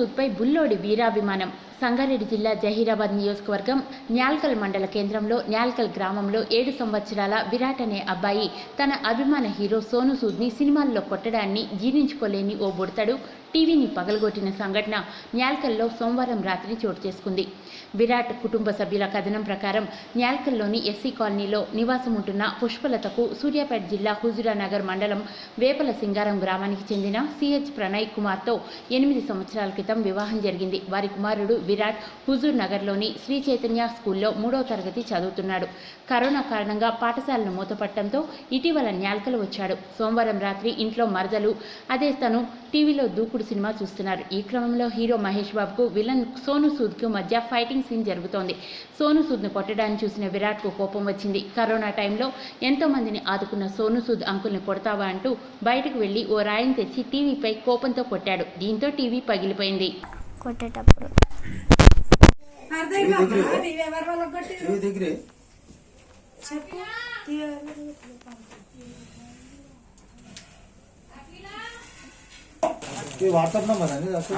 సోను సూద్పై బుల్లోడి వీరాభిమానం. సంగారెడ్డి జిల్లా జహీరాబాద్ నియోజకవర్గం న్యాల్కల్ మండల కేంద్రంలో న్యాల్కల్ గ్రామంలో ఏడు సంవత్సరాల విరాట్ అనే అబ్బాయి తన అభిమాన హీరో సోను సూద్ని సినిమాల్లో కొట్టడాన్ని జీర్ణించుకోలేని ఓ బుడతడు టీవీని పగలగొట్టిన సంఘటన న్యాల్కల్లో సోమవారం రాత్రి చోటు చేసుకుంది. విరాట్ కుటుంబ సభ్యుల కథనం ప్రకారం న్యాల్కల్లోని ఎస్సీ కాలనీలో నివాసం ఉంటున్న పుష్పలతకు సూర్యాపేట జిల్లా హుజురానగర్ మండలం వేపల సింగారం గ్రామానికి చెందిన సిహెచ్ ప్రణయ్ కుమార్తో ఎనిమిది సంవత్సరాల క్రితం వివాహం జరిగింది. వారి కుమారుడు విరాట్ హుజూర్ నగర్లోని శ్రీ చైతన్య స్కూల్లో మూడో తరగతి చదువుతున్నాడు. కరోనా కారణంగా పాఠశాలను మూతపట్టడంతో ఇటీవల న్యాల్కలు వచ్చాడు. సోమవారం రాత్రి ఇంట్లో మరదలు అదే తను టీవీలో దూకుడు సినిమా చూస్తున్నారు. ఈ క్రమంలో హీరో మహేష్ బాబుకు విలన్ సోను సూద్కు మధ్య ఫైటింగ్ సీన్ జరుగుతోంది. సోను సూద్ను కొట్టడాన్ని చూసిన విరాట్కు కోపం వచ్చింది. కరోనా టైంలో ఎంతోమందిని ఆదుకున్న సోను సూద్ అంకుల్ని కొడతావా అంటూ బయటకు వెళ్ళి ఓ రాయిని తెచ్చి టీవీపై కోపంతో కొట్టాడు. దీంతో టీవీ పగిలిపోయింది. కొట్టేటప్పుడు. వాట్సాప్ నెంబర్ అండి? అసలు?